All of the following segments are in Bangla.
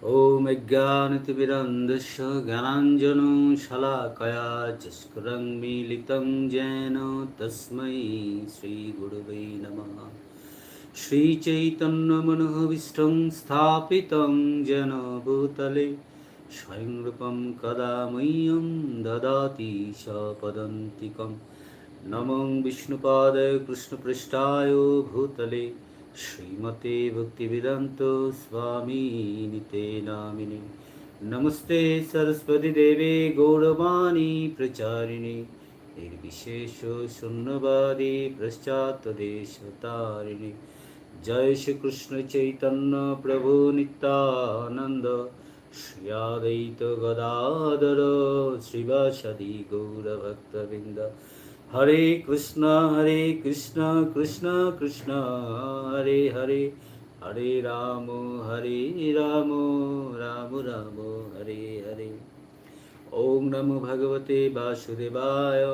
ॐ अज्ञानतिमिरन्धस्य ज्ञानाञ्जनशलाकया चस्करं मीलितं येन तस्मै श्रीगुरवे नमः श्रीचैतन्यमनोभीष्टं स्थापितं येन भूतले स्वयं रूपं कदा मह्यं ददाति स पदन्तिकं नमो विष्णुपादाय कृष्णपृष्ठाय भूतले श्रीमते भक्तिवेदान्त स्वामी निते नामिने नमस्ते सरस्वती देवे गौरवाणी प्रचारिणे निर्विशेष शून्यवादी पश्चात्तदेशतारिणे जय श्री कृष्ण चैतन्य प्रभु नित्यानंद श्री अद्वैत गदाधर श्रीवासदि गौरभक्तवृंद হরে কৃষ্ণ হরে কৃষ্ণ কৃষ্ণ কৃষ্ণ, হরে হরে। হরে রাম হরে রাম রাম রাম, হরে হরে। ওম নমো ভগবতে বাসুদেবায়।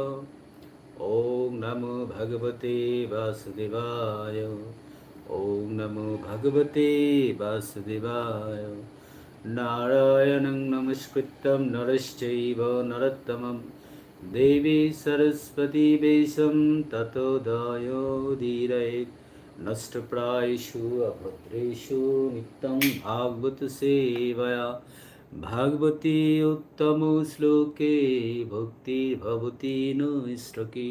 ওম নমো ভগবতে বাসুদেবায়। ওম নমো ভগবতে বাসুদেবায়। নারায়ণং নমস্কৃত্যম নরশ্চৈব নরোত্তমম। देवी सरस्वती वेशं ततो दयोदीरयेत् नष्टप्रायेषु अभद्रेषु नित्यं भागवतसेवया भागवती उत्तमश्लोके भक्तिर्भवति न इष्टकी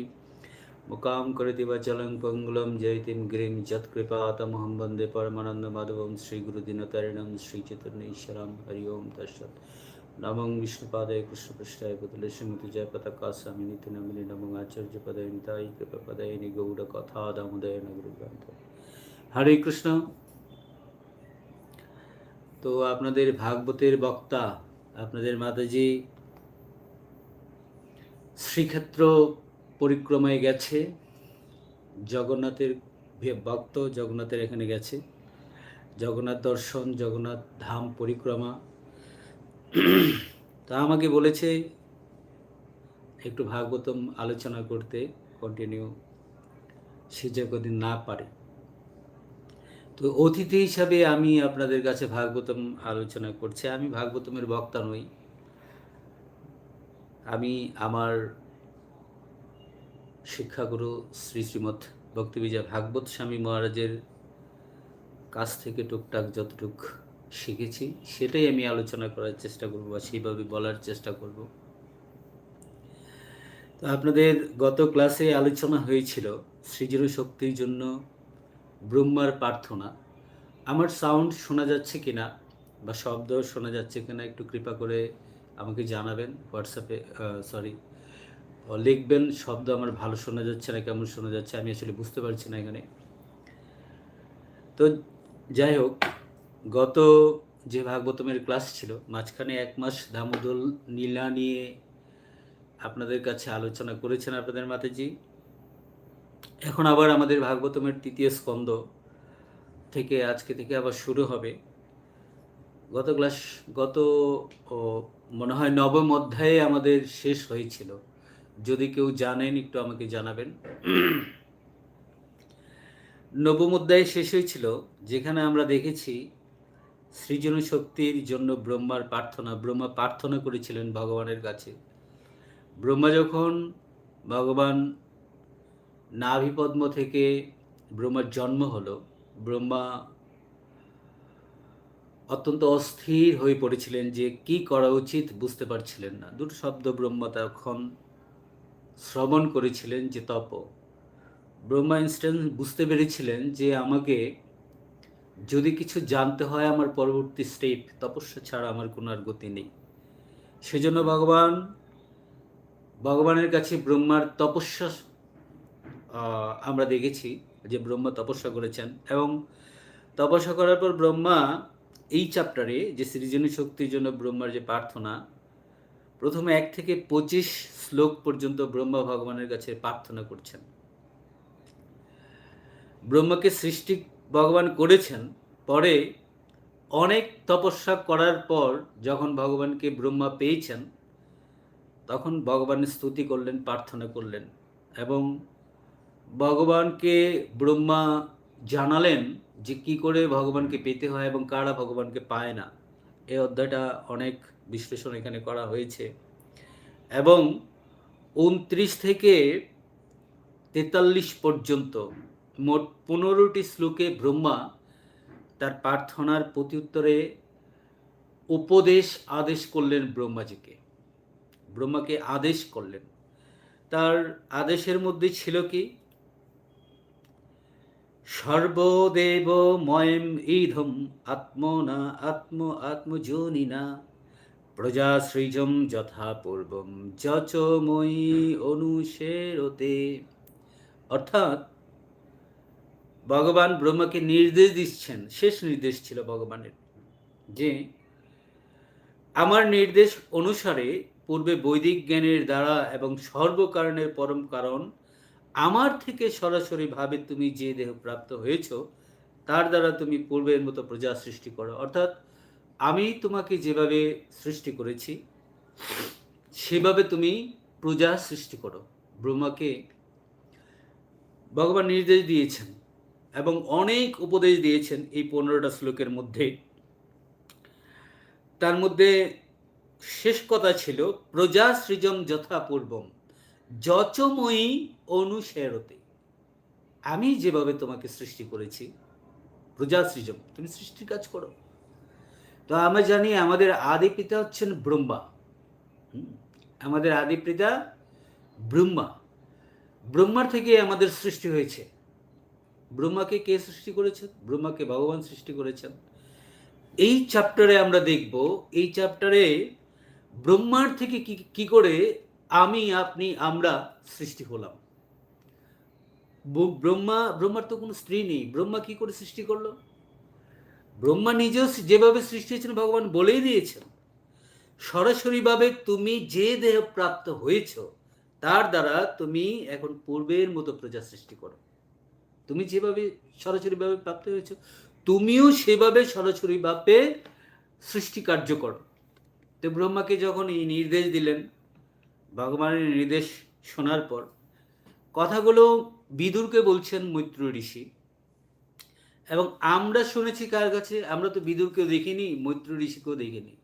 मुकां करति वचलं पङ्गुलं जयतिं गिरिं यत्कृपातमहं वन्दे परमानन्दमाधवं श्रीगुरुदिनतरिणं श्रीचैतन्येश्वरं हरि ओं तत्सत् নমং বিষ্ণুপাদায় কৃষ্ণপৃষ্ঠায়, পুতুলে শ্রীমতী জয়পতা কাস্বামী নীতি নামিনী নমং আচার্য পদায় নিতাই কৃপা পদায় গৌড় কথা দামোদয় নগর গ্রন্থ। হরে কৃষ্ণ। তো আপনাদের ভাগবতের বক্তা, আপনাদের মাতাজি শ্রীক্ষেত্র পরিক্রমায় গেছে, জগন্নাথের ভক্ত জগন্নাথের এখানে গেছে। জগন্নাথ দর্শন, জগন্নাথ ধাম পরিক্রমা তা আমাকে বলেছে, একটু ভাগবতম আলোচনা করতে কন্টিনিউ সে যে কদিন না পারে। তো অতিথি হিসাবে আমি আপনাদের কাছে ভাগবতম আলোচনা করছি। আমি ভাগবতমের বক্তা নই। আমি আমার শিক্ষাগুরু শ্রী শ্রীমৎ ভক্তিবিজয় ভাগবত স্বামী মহারাজের কাছ থেকে টুকটাক যতটুক শিখেছি, সেটাই আমি আলোচনা করার চেষ্টা করব বা সেইভাবে বলার চেষ্টা করব। তো আপনাদের গত ক্লাসে আলোচনা হয়েছিল সৃজন শক্তির জন্য ব্রহ্মার প্রার্থনা। আমার সাউন্ড শোনা যাচ্ছে কিনা বা শব্দ শোনা যাচ্ছে কিনা একটু কৃপা করে আমাকে জানাবেন হোয়াটসঅ্যাপে সরি লিখবেন, শব্দ আমার ভালো শোনা যাচ্ছে না, কেমন শোনা যাচ্ছে আমি আসলে বুঝতে পারছি না এখানে। তো যাই হোক গত যে ভাগবতমের ক্লাস ছিল, মাঝখানে এক মাস দামোদল নীলা নিয়ে আপনাদের কাছে আলোচনা করেছেন আপনাদের মাতাজি। এখন আবার আমাদের ভাগবতমের তৃতীয় স্কন্দ থেকে আজকে থেকে আবার শুরু হবে। গত ক্লাস, গত মনে হয় নবম অধ্যায়ে আমাদের শেষ হয়েছিল। যদি কেউ জানেন, একটু আমাকে জানাবেন। নবম অধ্যায় শেষ হয়েছিল, যেখানে আমরা দেখেছি সৃজন শক্তির জন্য ব্রহ্মার প্রার্থনা, ব্রহ্মা প্রার্থনা করেছিলেন ভগবানের কাছে। ব্রহ্মা যখন ভগবান নাভিপদ্ম থেকে ব্রহ্মার জন্ম হলো, ব্রহ্মা অত্যন্ত অস্থির হয়ে পড়েছিলেন যে কি করা উচিত বুঝতে পারছিলেন না। দুটো শব্দ ব্রহ্মা তখন শ্রবণ করেছিলেন যে তপ। ব্রহ্মা ইনস্ট্যান্ট বুঝতে পেরেছিলেন যে আমাকে যদি কিছু জানতে হয় আমার পরবর্তী স্টেপ তপস্যা ছাড়া আমার কোনো আর গতি নেই। সেজন্য ভগবান, ভগবানের কাছে ব্রহ্মার তপস্যা আমরা দেখেছি যে ব্রহ্মা তপস্যা করেছেন এবং তপস্যা করার পর ব্রহ্মা এই চ্যাপ্টারে যে সৃজনী শক্তির জন্য ব্রহ্মার যে প্রার্থনা, প্রথমে এক থেকে পঁচিশ শ্লোক পর্যন্ত ব্রহ্মা ভগবানের কাছে প্রার্থনা করছেন। ব্রহ্মাকে সৃষ্টি ভগবান করেছেন, পরে অনেক তপস্যা করার পর যখন ভগবানকে ব্রহ্মা পেয়েছেন, তখন ভগবানের স্তুতি করলেন, প্রার্থনা করলেন এবং ভগবানকে ব্রহ্মা জানালেন যে কি করে ভগবানকে পেতে হয় এবং কারা ভগবানকে পায় না। এই অধ্যায়টা অনেক বিশ্লেষণ এখানে করা হয়েছে এবং উনত্রিশ থেকে তেতাল্লিশ পর্যন্ত মোট পনেরোটি শ্লোকে ব্রহ্মা তার প্রার্থনার প্রত্যুত্তরে উপদেশ আদেশ করলেন ব্রহ্মাজিকে। ব্রহ্মাকে আদেশ করলেন। তার আদেশের মধ্যে ছিল কি? সর্বদেব ময়ম ইধম আত্মনা আত্ম আত্মজনিনা প্রজা সৃজম যথা পূর্বম যচ মই অনুসেরতে অর্থাৎ ভগবান ব্রহ্মাকে নির্দেশ দিচ্ছেন, শেষ নির্দেশ ছিল ভগবানের, যে আমার নির্দেশ অনুসারে পূর্বে বৈদিক জ্ঞানের দ্বারা এবং সর্বকারণের পরম কারণ, আমার থেকে সরাসরি ভাবে তুমি যে দেহ প্রাপ্ত হয়েছ, তার দ্বারা তুমি পূর্বের মতো প্রজা সৃষ্টি করো। অর্থাৎ আমি তোমাকে যেভাবে সৃষ্টি করেছি, সেভাবে তুমি প্রজা সৃষ্টি করো। ব্রহ্মাকে ভগবান নির্দেশ দিয়েছেন। এবং অনেক উপদেশ দিয়েছেন এই পনেরোটা শ্লোকের মধ্যে। তার মধ্যে শেষ কথা ছিল, প্রজা সৃজম যথাপূর্বম যচময়ী অনুসেরতে। আমি যেভাবে তোমাকে সৃষ্টি করেছি, প্রজা সৃজম, তুমি সৃষ্টির কাজ করো। তো আমরা জানি আমাদের আদি পিতা হচ্ছেন ব্রহ্মা। আমাদের আদি পিতা ব্রহ্মা। ব্রহ্মার থেকে আমাদের সৃষ্টি হয়েছে। ব্রহ্মাকে কে সৃষ্টি করেছেন? ব্রহ্মাকে ভগবান সৃষ্টি করেছেন। এই চ্যাপ্টারে আমরা দেখব, এই চ্যাপ্টারে ব্রহ্মার থেকে কি কি করে আমি, আপনি, আমরা সৃষ্টি হলাম। ব্রহ্মা, ব্রহ্মার তো কোনো স্ত্রী নেই। ব্রহ্মা কি করে সৃষ্টি করল? ব্রহ্মা নিজেও যেভাবে সৃষ্টি হয়েছেন, ভগবান বলেই দিয়েছেন, সরাসরিভাবে তুমি যে দেহ প্রাপ্ত হয়েছ, তার দ্বারা তুমি এখন পূর্বের মতো প্রজা সৃষ্টি করো। তুমি যেভাবে সরাসরিভাবে প্রাপ্ত হয়েছ, তুমিও সেভাবে সরাসরিভাবে সৃষ্টি কার্য করো। তো ব্রহ্মাকে যখন এই নির্দেশ দিলেন, ভগবানের নির্দেশ শোনার পর, কথাগুলো বিদুরকে বলছেন মৈত্র ঋষি। এবং আমরা শুনেছি কার কাছে? আমরা তো বিদুরকেও দেখিনি, মৈত্র ঋষিকেও দেখিনি।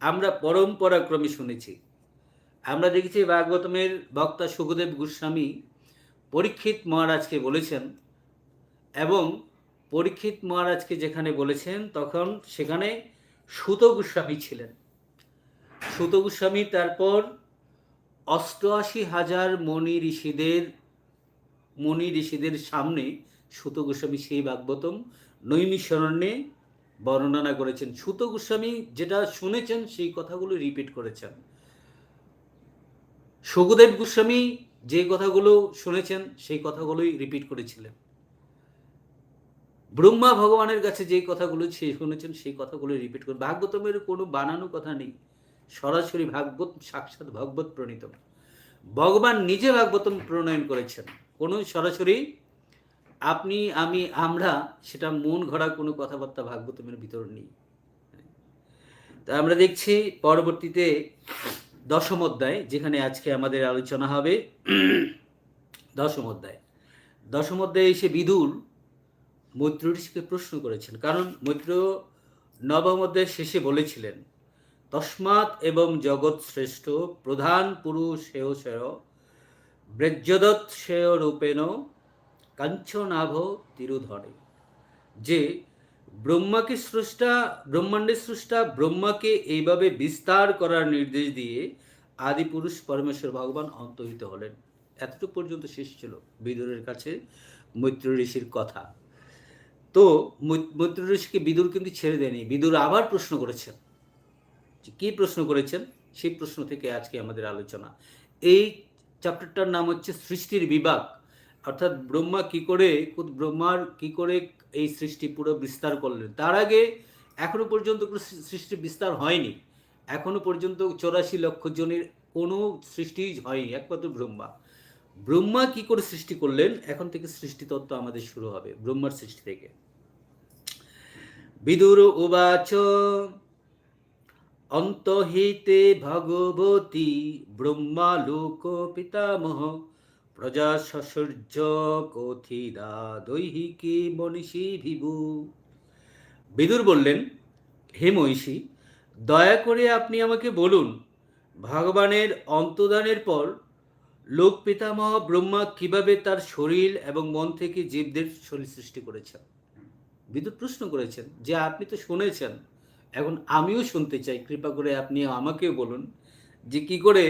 আমরা পরম্পরাক্রমে শুনেছি। আমরা দেখেছি ভাগবতমের বক্তা সুখদেব গোস্বামী পরীক্ষিত মহারাজকে বলেছেন এবং পরীক্ষিত মহারাজকে যেখানে বলেছেন তখন সেখানে সুত গোস্বামী ছিলেন। সুত গোস্বামী তারপর অষ্টআশি হাজার মণি ঋষিদের মণি ঋষিদের সামনে সুত গোস্বামী সেই ভাগবতম নৈমিশরণ্যে বর্ণনা করেছেন। সুত গোস্বামী যেটা শুনেছেন সেই কথাগুলো রিপিট করেছেন। সুখদেব গোস্বামী যে কথাগুলো শুনেছেন, সেই কথাগুলোই রিপিট করেছিলেন। ব্রহ্মা ভগবানের কাছে যে কথাগুলো শুনেছেন, সেই কথাগুলো রিপিট করে ভাগবতমের কোনো বানানো কথা নেই। সরাসরি ভাগবত, সাক্ষাৎ ভাগবত প্রণীত। ভগবান নিজে ভাগবতম প্রণয়ন করেছেন। কোনো সরাসরি আপনি, আমি, আমরা সেটা মন ঘোরা কোনো কথাবার্তা ভাগবতমের ভিতর নেই। তা আমরা দেখছি পরবর্তীতে দশম অধ্যায়, যেখানে আজকে আমাদের আলোচনা হবে দশম অধ্যায়। দশম অধ্যায়ে এসে বিদুর মৈত্র ঋষিকে প্রশ্ন করেছেন, কারণ মৈত্র নবম অধ্যায়ের শেষে বলেছিলেন, তস্মাৎ এবং জগৎ শ্রেষ্ঠ, প্রধান পুরুষ হেয় সেয় ব্রজ্যদৎ সেয় রূপেণ কাঞ্চনাভ তিরুধরে। যে ব্রহ্মাকে স্রষ্টা, ব্রহ্মাণ্ডের স্রষ্টা, ব্রহ্মাকে এইভাবে বিস্তার করার নির্দেশ দিয়ে আদি পুরুষ পরমেশ্বর ভগবান অন্তহিত হলেন। এতটুকু পর্যন্ত শেষ ছিল বিদুরের কাছে মৈত্র ঋষির কথা। তো মৈত্র ঋষিকে বিদুর কিন্তু ছেড়ে দেয়নি। বিদুর আবার প্রশ্ন করেছেন। কি প্রশ্ন করেছেন? সেই প্রশ্ন থেকে আজকে আমাদের আলোচনা। এই চ্যাপ্টারটার নাম হচ্ছে সৃষ্টির বিভাগ। অর্থাৎ ব্রহ্মা কি করে ব্রহ্মার কি করে এই সৃষ্টি পুরো বিস্তার করলেন। তার আগে এখনও পর্যন্ত কোনো সৃষ্টি বিস্তার হয়নি। এখনও পর্যন্ত চৌরাশি লক্ষ জনের কোনো সৃষ্টি হয়নি, একমাত্র ব্রহ্মা। ব্রহ্মা কি করে সৃষ্টি করলেন, এখন থেকে সৃষ্টি তত্ত্ব আমাদের শুরু হবে, ব্রহ্মার সৃষ্টি থেকে। বিদুর উবাচ, অন্তহিতে ভগবতী ব্রহ্মালোক পিতামহ প্রজা সসূর্য কথিদা দৈহিকী মনীষী ভিভু বিদুর বললেন, হে মহিষী দয়া করে আপনি আমাকে বলুন, ভগবানের অন্তদানের পর লোক পিতামহ ব্রহ্মা কীভাবে তার শরীর এবং মন থেকে জীবদের শরীর সৃষ্টি করেছেন? বিদ্যুৎ প্রশ্ন করেছেন, যে আপনি তো শুনেছেন, এখন আমিও শুনতে চাই, কৃপা করে আপনি আমাকেও বলুন, যে কি করে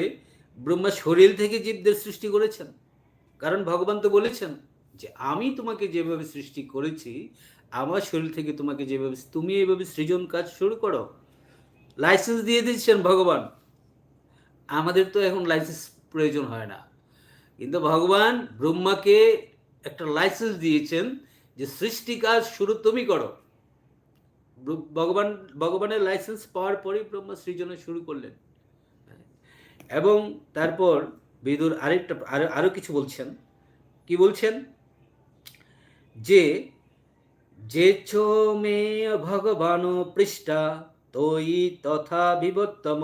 ব্রহ্মা শরীর থেকে জীবদের সৃষ্টি করেছেন? কারণ ভগবান তো বলেছেন যে আমি তোমাকে যেভাবে সৃষ্টি করেছি, আমার শরীর থেকে তোমাকে যেভাবে তুমি এইভাবে সৃজন কাজ শুরু করো। লাইসেন্স দিয়ে দিচ্ছেন ভগবান। আমাদের তো এখন লাইসেন্স প্রয়োজন হয় না। কিন্তু ভগবান ব্রহ্মাকে একটা লাইসেন্স দিয়েছেন যে সৃষ্টি কাজ শুরু তুমি করো। ভগবান, ভগবানের লাইসেন্স পাওয়ার পরেই ব্রহ্মা সৃজনে শুরু করলেন। এবং তারপর বিদুর আরেকটা, আরও আরও কিছু বলছেন। কি বলছেন? যে যে ছ মে ভগবান পৃষ্ঠা, তৈ তথা বিবত্তম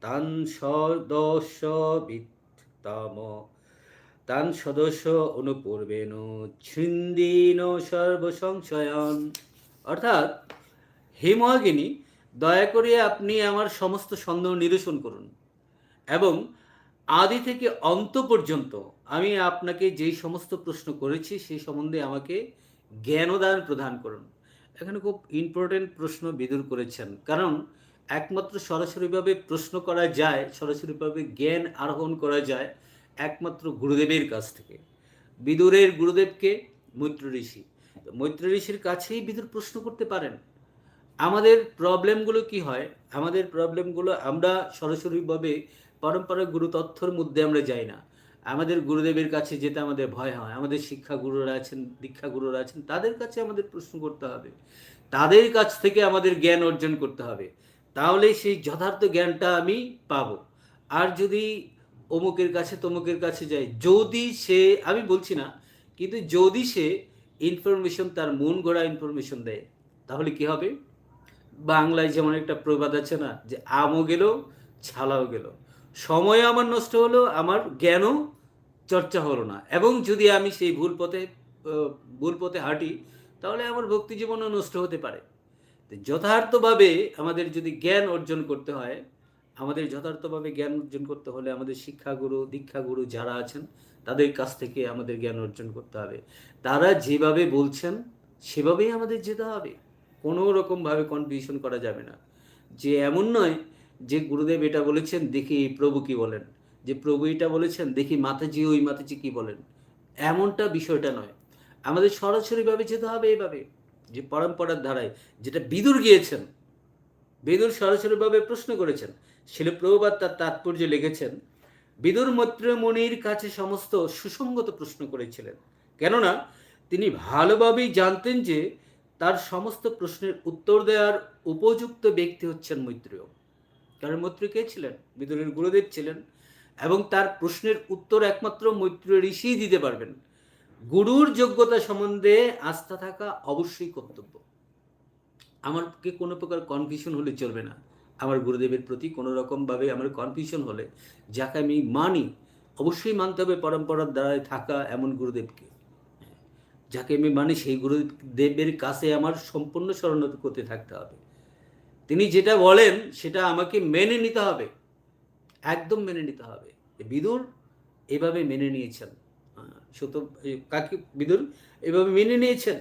তান সদস্য বিত্তম। তান সদস্য অনুপূর্বেন ছিন্দিন সর্বসংশয়ন। অর্থাৎ, হে মহাগিনী, দয়া করে আপনি আমার সমস্ত সন্দেহ নিরসন করুন এবং আদি থেকে অন্ত পর্যন্ত আমি আপনাকে যেই সমস্ত প্রশ্ন করেছি সেই সম্বন্ধে আমাকে জ্ঞানদান প্রদান করুন। এখানে খুব ইম্পর্টেন্ট প্রশ্ন বিদুর করেছেন। কারণ একমাত্র সরাসরিভাবে প্রশ্ন করা যায়, সরাসরিভাবে জ্ঞান আরোহণ করা যায় একমাত্র গুরুদেবের কাছ থেকে। বিদুরের গুরুদেবকে মৈত্র ঋষি। মৈত্র ঋষির কাছেই বিদুর প্রশ্ন করতে পারেন। আমাদের প্রবলেমগুলো কি হয়? আমাদের প্রবলেমগুলো আমরা সরাসরিভাবে পরম্পরা গুরু তথ্যর মধ্যে আমরা যাই না। আমাদের গুরুদেবের কাছে যেতে আমাদের ভয় হয়। আমাদের শিক্ষা গুরুরা আছেন, দীক্ষা গুরুরা আছেন, তাদের কাছে আমাদের প্রশ্ন করতে হবে। তাদের কাছ থেকে আমাদের জ্ঞান অর্জন করতে হবে। তাহলে সেই যথার্থ জ্ঞানটা আমি পাব। আর যদি অমুকের কাছে তমুকের কাছে যাই, যদি সে, আমি বলছি না, কিন্তু যদি সে ইনফরমেশন তার মন গড়া ইনফরমেশন দেয়, তাহলে কি হবে? বাংলায় যেমন একটা প্রবাদ আছে না, যে আমও গেল, ছালাও গেল। সময় আমার নষ্ট হলো, আমার জ্ঞানও চর্চা হলো না। এবং যদি আমি সেই ভুল পথে ভুল পথে হাঁটি, তাহলে আমার ভক্তি জীবনও নষ্ট হতে পারে। যথার্থভাবে আমাদের যদি জ্ঞান অর্জন করতে হয়, আমাদের যথার্থভাবে জ্ঞান অর্জন করতে হলে আমাদের শিক্ষাগুরু, দীক্ষাগুরু যারা আছেন, তাদের কাছ থেকে আমাদের জ্ঞান অর্জন করতে হবে। তারা যেভাবে বলছেন, সেভাবেই আমাদের যেতে হবে। কোনো রকমভাবে কনফিউশন করা যাবে না। যে এমন নয় যে গুরুদেব এটা বলেছেন, দেখি প্রভু কি বলেন। যে প্রভু এটা বলেছেন, দেখি মাতাজি ওই মাতাজি কি বলেন। এমনটা বিষয়টা নয়। আমাদের সরাসরিভাবে যেতে হবে এইভাবে যে পরম্পরার ধারায় যেটা বিদুর গিয়েছেন, বিদুর সরাসরিভাবে প্রশ্ন করেছেন, শিলে প্রভুবাদ তার তাৎপর্য লিখেছেন, বিদুর মৈত্রমণির কাছে সমস্ত সুসঙ্গত প্রশ্ন করেছিলেন। কেননা, তিনি ভালোভাবেই জানতেন যে তার সমস্ত প্রশ্নের উত্তর দেওয়ার উপযুক্ত ব্যক্তি হচ্ছেন মৈত্রেয়। কারণ মৈত্র কে ছিলেন, বিদুরের গুরুদেব ছিলেন এবং তার প্রশ্নের উত্তর একমাত্র মৈত্র ঋষিই দিতে পারবেন। গুরুর যোগ্যতা সম্বন্ধে আস্থা থাকা অবশ্যই কর্তব্য। আমার কি কোনো প্রকার কনফিউশন হলে চলবে না। আমার গুরুদেবের প্রতি কোনো রকমভাবে আমার কনফিউশন হলে, যাকে আমি মানি, অবশ্যই মানতে হবে পরম্পরার দ্বারায় থাকা এমন গুরুদেবকে। যাকে আমি মানি, সেই গুরুদেবের কাছে আমার সম্পূর্ণ শরণাগত করতে থাকতে হবে। তিনি যেটা বলেন, সেটা আমাকে মেনে নিতে হবে। একদম মেনে নিতে হবে। বিদুর এভাবে মেনে নিয়েছেন। সুত কাকে, বিদুর এভাবে মেনে নিয়েছেন।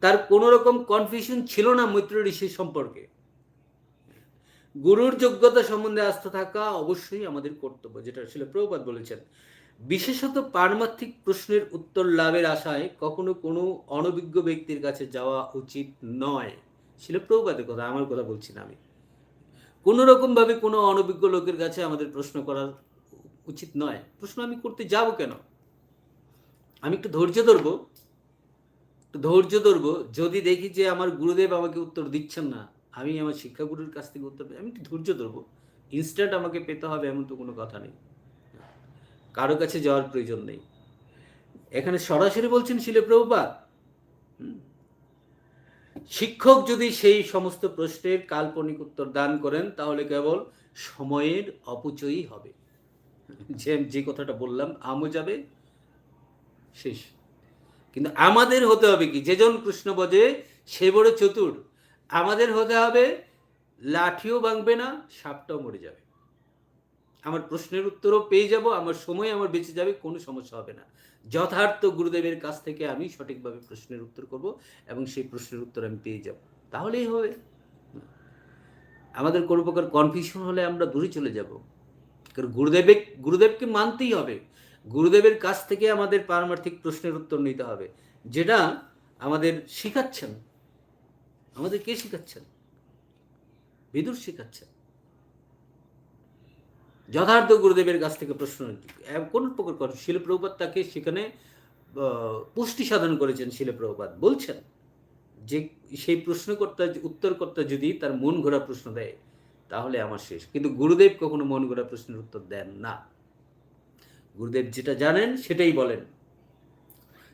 তার কোনো রকম কনফিউশন ছিল না মৈত্র ঋষির সম্পর্কে। গুরুর যোগ্যতা সম্বন্ধে আস্থা থাকা অবশ্যই আমাদের কর্তব্য, যেটা ছিল প্রভুপাত বলেছেন। বিশেষত পারমার্থিক প্রশ্নের উত্তর লাভের আশায় কখনো কোনো অনভিজ্ঞ ব্যক্তির কাছে যাওয়া উচিত নয়। ছিল প্রভুপাতের কথা, আমার কথা বলছি না আমি। কোনো রকমভাবে কোনো অনভিজ্ঞ লোকের কাছে আমাদের প্রশ্ন করার উচিত নয়। প্রশ্ন আমি করতে যাব কেন? আমি একটু ধৈর্য ধরবো। একটু ধৈর্য ধরবো। যদি দেখি যে আমার গুরুদেব আমাকে উত্তর দিচ্ছেন না, আমি আমার শিক্ষাগুরুর কাছ থেকে উত্তর আমি একটু ধৈর্য ধরবো। ইনস্ট্যান্ট আমাকে পেতে হবে এমন তো কোনো কথা নেই। কারও কাছে যাওয়ার প্রয়োজন নেই। এখানে সরাসরি বলছেন শিলে হুম। শিক্ষক যদি সেই সমস্ত প্রশ্নের কাল্পনিক উত্তর দান করেন, তাহলে কেবল সময়ের অপচয়ই হবে। যে যে কথাটা বললাম, আমও যাবে, শেষ। কিন্তু আমাদের হতে হবে কি? যেজন কৃষ্ণ বজে, সে বড় চতুর। আমাদের হতে হবে, লাঠিও ভাঙবে না, সাপটাও মরে যাবে। আমার প্রশ্নের উত্তরও পেয়ে যাব, আমার সময় আমার বেঁচে যাবে, কোনো সমস্যা হবে না। যথার্থ গুরুদেবের কাছ থেকে আমি সঠিকভাবে প্রশ্নের উত্তর করব এবং সেই প্রশ্নের উত্তর আমি পেয়ে যাব। তাহলেই হবে। আমাদের কোনো প্রকার কনফিউশন হলে আমরা দূরে চলে যাব। কারণ গুরুদেবের গুরুদেবকে মানতেই হবে। গুরুদেবের কাছ থেকে আমাদের পারমার্থিক প্রশ্নের উত্তর নিতে হবে। যেটা আমাদের শিখাচ্ছেন। আমাদের কে শিখাচ্ছেন? বিদুর শিখাচ্ছেন। যথার্থ গুরুদেবের কাছ থেকে প্রশ্ন কোন প্রকার করে শিলপ্রভুপাত তাকে সেখানে পুষ্টি সাধন করেছেন শিলপ্রভুপাত বলছেন যে, সেই প্রশ্নকর্তা, উত্তরকর্তা যদি তার মন ঘোরা প্রশ্ন দেয়, তাহলে আমার শেষ। কিন্তু গুরুদেব কখনো মন ঘোরা প্রশ্নের উত্তর দেন না। গুরুদেব যেটা জানেন, সেটাই বলেন।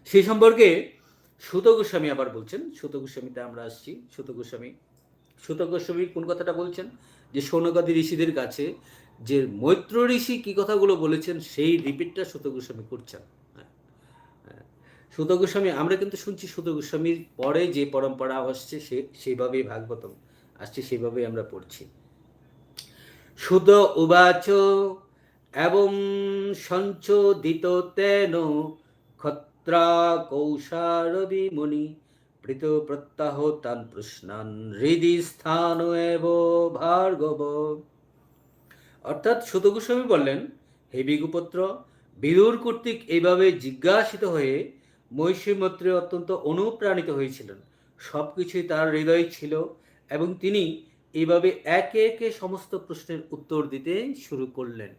সেই সম্পর্কে সুত গোস্বামী আবার বলছেন, সুত গোস্বামীতে আমরা আসছি। সুত গোস্বামী সুত গোস্বামী কোন কথাটা বলছেন? যে সৌনকাদি ঋষিদের কাছে যে মৈত্র ঋষি কি কথাগুলো বলেছেন, সেই রিপিটটা সুত গোস্বামী করছেন হ্যাঁ। হ্যাঁ। সুত গোস্বামী আমরা কিন্তু শুনছি সুত গোস্বামীর পরে যে পরম্পরা আসছে, সে, সেইভাবেই ভাগবতম আসছে, সেইভাবেই আমরা পড়ছি সুত উবাচ এবং সঞ্চোদিত তেন ক্ষত্রা কৌশারবি মুনি প্রীত প্রত্যাহ তান প্রশ্নান হৃদি স্থান এব ভার্গব অর্থাৎ সুত গোস্বামী বললেন, হে বিগুপুত্র বিদুর কর্তৃক এইভাবে জিজ্ঞাসিত হয়ে মৈষীমত্রী অত্যন্ত অনুপ্রাণিত হয়েছিলেন। সব কিছুই তার হৃদয়ে ছিল এবং তিনি এইভাবে একে একে সমস্ত প্রশ্নের উত্তর দিতে শুরু করলেন।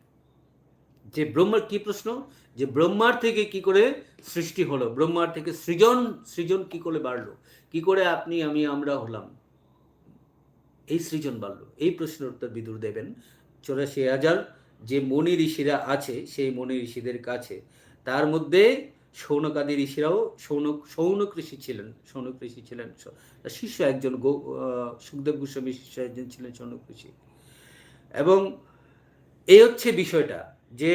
যে ব্রহ্মার কি প্রশ্ন? যে ব্রহ্মার থেকে কি করে সৃষ্টি হলো? ব্রহ্মার থেকে সৃজন সৃজন কি করে বাড়লো? কি করে আপনি, আমি, আমরা হলাম? এই সৃজন বাড়লো। এই প্রশ্নের উত্তর বিদুর দেবেন। চৌরাশি হাজার যে মণি ঋষিরা আছে, সেই মণি ঋষিদের কাছে। তার মধ্যে সৌনকাদি ঋষিরাও সৌনক সৌনক ঋষি ছিলেন সৌনক ঋষি ছিলেন। শিষ্য একজন সুখদেব গোস্বামী শিষ্য একজন ছিলেন সৌনক ঋষি। এবং এই হচ্ছে বিষয়টা যে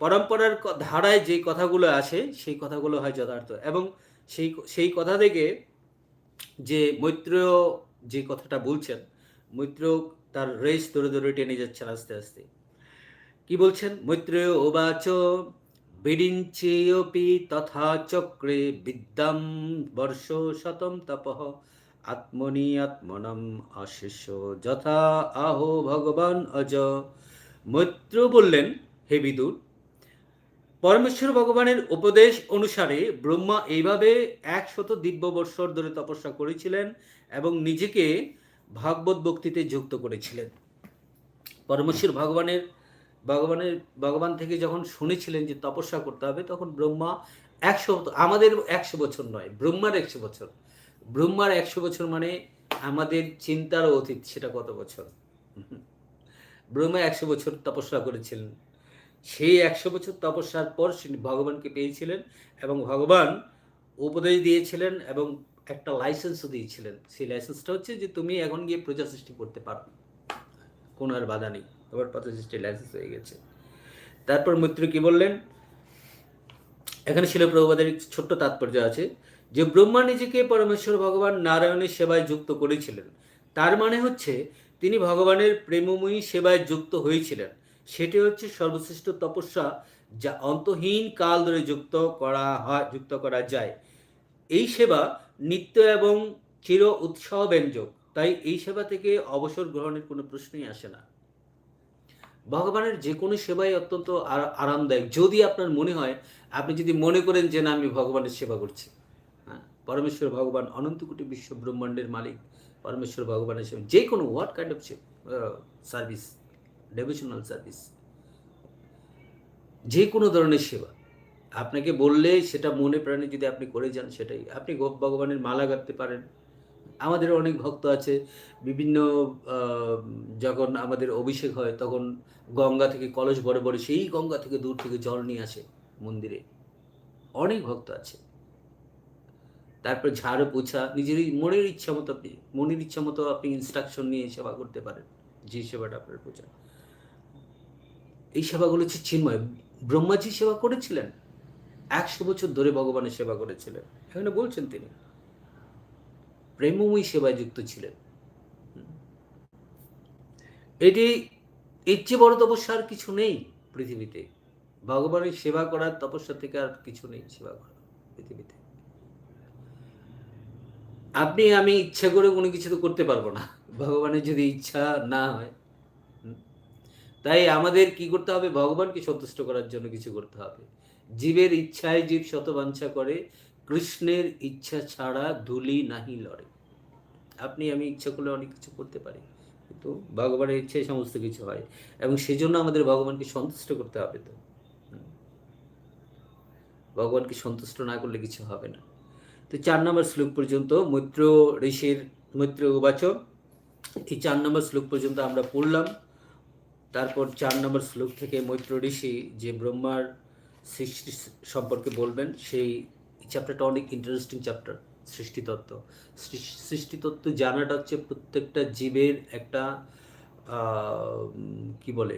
পরম্পরার ধারায় যে কথাগুলো আসে সেই কথাগুলো হয় যথার্থ। এবং সেই সেই কথা থেকে যে মৈত্রেয় যে কথাটা বলছেন, মৈত্রেয় তার রেস ধরে ধরে টেনে যাচ্ছেন আস্তে আস্তে। কি বলছেন? মৈত্রেয় ওবাচ বিরিঞ্চেয়পি তথা চক্রে বিদ্যাম বর্ষ শতম তপঃ। আত্মনি আত্মনম আশিষ্য যথা আহো ভগবান অজ। মৈত্র বললেন, হে বিদুর, পরমেশ্বর ভগবানের উপদেশ অনুসারে ব্রহ্মা এইভাবে একশত দিব্য বৎসর ধরে তপস্যা করেছিলেন এবং নিজেকে ভাগবত ভক্তিতে যুক্ত করেছিলেন। পরমেশ্বর ভগবানের ভগবানের, ভগবান থেকে যখন শুনেছিলেন যে তপস্যা করতে হবে, তখন ব্রহ্মা একশো, আমাদের একশো বছর নয়, ব্রহ্মার একশো বছর। ব্রহ্মার একশো বছর মানে আমাদের চিন্তার অতীত, সেটা কত বছর? ব্রহ্মা একশো বছর তপস্যা করেছিলেন। সেই একশো বছর তপস্যার পর ভগবানকে পেয়েছিলেন এবং ভগবান উপদেশ দিয়েছিলেন এবং একটা লাইসেন্সও দিয়েছিলেন। সেই লাইসেন্সটা হচ্ছে যে তুমি এখন গিয়ে প্রজা সৃষ্টি করতে পারো। কোনো আর বাধা নেই। তোমার প্রজা সৃষ্টির লাইসেন্স হয়ে গেছে। তারপর মৈত্র কি বললেন? এখানে শিল প্রভুপাদের ছোট্ট তাৎপর্য আছে যে ব্রহ্মা নিজেকে পরমেশ্বর ভগবান নারায়ণের সেবায় যুক্ত করেছিলেন। তার মানে হচ্ছে তিনি ভগবানের প্রেমময়ী সেবায় যুক্ত হয়েছিলেন। সেটি হচ্ছে সর্বশ্রেষ্ঠ তপস্যা যা অন্তহীন কাল ধরে যুক্ত করা হয় যুক্ত করা যায়। এই সেবা নিত্য এবং চির উৎসাহ ব্যঞ্জক। তাই এই সেবা থেকে অবসর গ্রহণের কোনো প্রশ্নই আসে না। ভগবানের যে কোনো সেবাই অত্যন্ত আরা- আরামদায়ক। যদি আপনার মনে হয়, আপনি যদি মনে করেন যে, না, আমি ভগবানের সেবা করছি। হ্যাঁ পরমেশ্বর ভগবান অনন্ত কোটি বিশ্ব ব্রহ্মাণ্ডের মালিক। পরমেশ্বর ভগবানের সেবা যে কোনো what kind of service devotional service যে কোনো ধরনের সেবা। আপনাকে বললে সেটা মনে প্রাণে যদি আপনি করে যান সেটাই। আপনি ভগবানের মালা গাঁথতে পারেন। আমাদের অনেক ভক্ত আছে, বিভিন্ন যখন আমাদের অভিষেক হয় তখন গঙ্গা থেকে কলস বড় বড়, সেই গঙ্গা থেকে দূর থেকে জল নিয়ে আসে মন্দিরে। অনেক ভক্ত আছে। তারপর ঝাড়ু পোছা নিজের মনের ইচ্ছা মতো আপনি, মনের ইচ্ছা মতো আপনি ইনস্ট্রাকশন নিয়ে সেবা করতে পারেন, যে সেবাটা আপনার প্রচার এই সেবাগুলো হচ্ছে চিন্ময়। ব্রহ্মাজি সেবা করেছিলেন? একশো বছর ধরে ভগবানের সেবা করেছিলেন। এখানে বলছেন তিনি। প্রেমময়ী সেবায় যুক্ত ছিলেন। এটি, এর চেয়ে বড় তপস্যা আর কিছু নেই পৃথিবীতে। ভগবানের সেবা করার তপস্যা থেকে আর কিছু নেই সেবা করা পৃথিবীতে। আপনি, আমি ইচ্ছা করে কোনো কিছু তো করতে পারব না। ভগবানের যদি ইচ্ছা না হয়। তাই আমাদের কি করতে হবে? ভগবানকে সন্তুষ্ট করার জন্য কিছু করতে হবে। জীবের ইচ্ছায় জীব শতবাঞ্ছা করে, কৃষ্ণের ইচ্ছা ছাড়া ধুলি নাহি লড়ে। আপনি, আমি ইচ্ছা করলে অনেক কিছু করতে পারি, কিন্তু ভগবানের ইচ্ছায় সমস্ত কিছু হয়। এবং সেজন্য আমাদের ভগবানকে সন্তুষ্ট করতে হবে তো। ভগবানকে সন্তুষ্ট না করলে কিছু হবে না। তো চার নম্বর শ্লোক পর্যন্ত মৈত্র ঋষির, মৈত্র উবাচক এই চার নম্বর শ্লোক পর্যন্ত আমরা পড়লাম। তারপর চার নম্বর শ্লোক থেকে মৈত্র ঋষি যে ব্রহ্মার সৃষ্টি সম্পর্কে বলবেন, সেই চ্যাপ্টারটা অনেক ইন্টারেস্টিং চ্যাপ্টার সৃষ্টিতত্ত্ব। সৃষ্টিতত্ত্ব জানাটা হচ্ছে প্রত্যেকটা জীবের একটা কি বলে,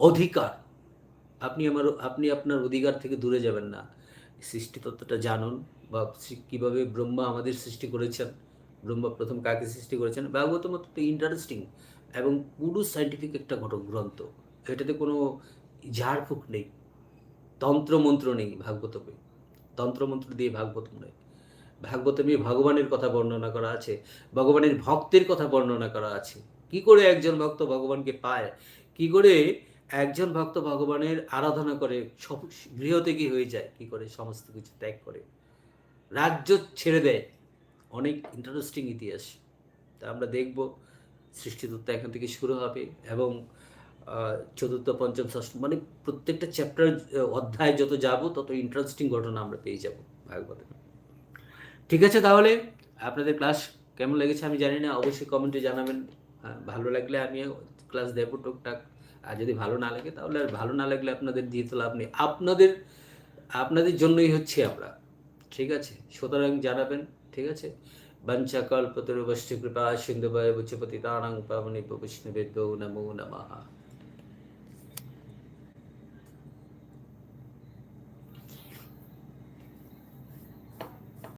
অধিকার। আপনি আমার, আপনি আপনার অধিকার থেকে দূরে যাবেন না। সৃষ্টিতত্ত্বটা জানুন বা কীভাবে ব্রহ্মা আমাদের সৃষ্টি করেছেন, ব্রহ্মা প্রথম কাকে সৃষ্টি করেছেন ভাগবত মত ইন্টারেস্টিং এবং পুরো সাইন্টিফিক একটা ঘটক গ্রন্থ। এটাতে কোনো ঝাড়ফুঁক নেই। তন্ত্রমন্ত্র নেই, ভাগবতমে। তন্ত্রমন্ত্র দিয়ে ভাগবতম নেই ভাগবতমে ভগবানের কথা বর্ণনা করা আছে, ভগবানের ভক্তের কথা বর্ণনা করা আছে। কি করে একজন ভক্ত ভগবানকে পায়? কি করে একজন ভক্ত ভগবানের আরাধনা করে? সব গৃহ থেকে হয়ে যায়, কি করে? সমস্ত কিছু ত্যাগ করে। রাজ্য ছেড়ে দেয়। অনেক ইন্টারেস্টিং ইতিহাস। তা আমরা দেখব। সৃষ্টিতত্ত্ব এখান থেকে শুরু হবে এবং চতুর্থ, পঞ্চম, ষষ্ঠ মানে প্রত্যেকটা চ্যাপ্টার অধ্যায় যত যাব, তত ইন্টারেস্টিং ঘটনা আমরা পেয়ে যাব ভাগবতে। ঠিক আছে তাহলে? আপনাদের ক্লাস কেমন লেগেছে আমি জানি না, অবশ্যই কমেন্টে জানাবেন। ভালো লাগলে আমি ক্লাস দেবো টুকটাক। আর যদি ভালো না লাগে, তাহলে আর ভালো না লাগলে আপনাদের দিয়ে তো লাভ নেই। আপনাদের আপনাদের জন্যই হচ্ছে আমরা। ঠিক আছে? সুতরাং জানাবেন, ঠিক আছে? বঞ্চা কল্পতরু বৈষ্ণব কৃপা সিন্ধু বয় বুচপতি তারাং পাবনি বৈষ্ণবেদ্য নমো নমঃ।